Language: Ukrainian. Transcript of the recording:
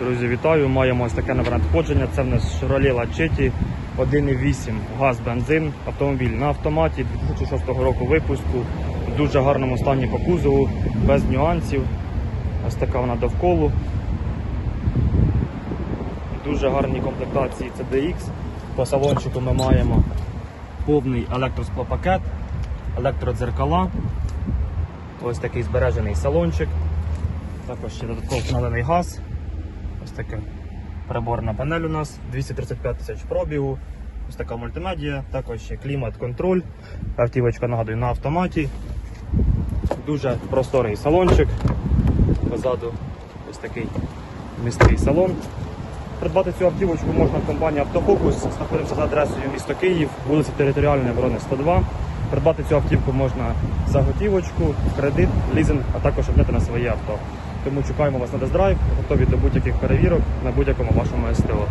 Друзі, вітаю! Маємо ось таке нове надходження. Це в нас Chevrolet Lachetti 1.8 газ, бензин, автомобіль на автоматі 2006 року випуску, в дуже гарному стані по кузову, без нюансів. Ось така вона довколу. Дуже гарні комплектації CDX. По салончику ми маємо повний електросклопакет, електродзеркала. Ось такий збережений салончик. Також ще додатково встановлений газ. Ось приборна панель у нас, 235 тисяч пробігу. Ось така мультимедія, також ще клімат-контроль. Автівочка нагадую на автоматі. Дуже просторий салончик. Позаду ось такий міський салон. Придбати цю автівочку можна в компанії Автофокус. Знаходимося за адресою місто Київ, вулиця Територіальної оборони 102. Придбати цю автівку можна за готівочку, кредит, лізинг, а також обняти на своє авто. Тому чекаємо вас на тест-драйв, готові до будь-яких перевірок на будь-якому вашому СТО.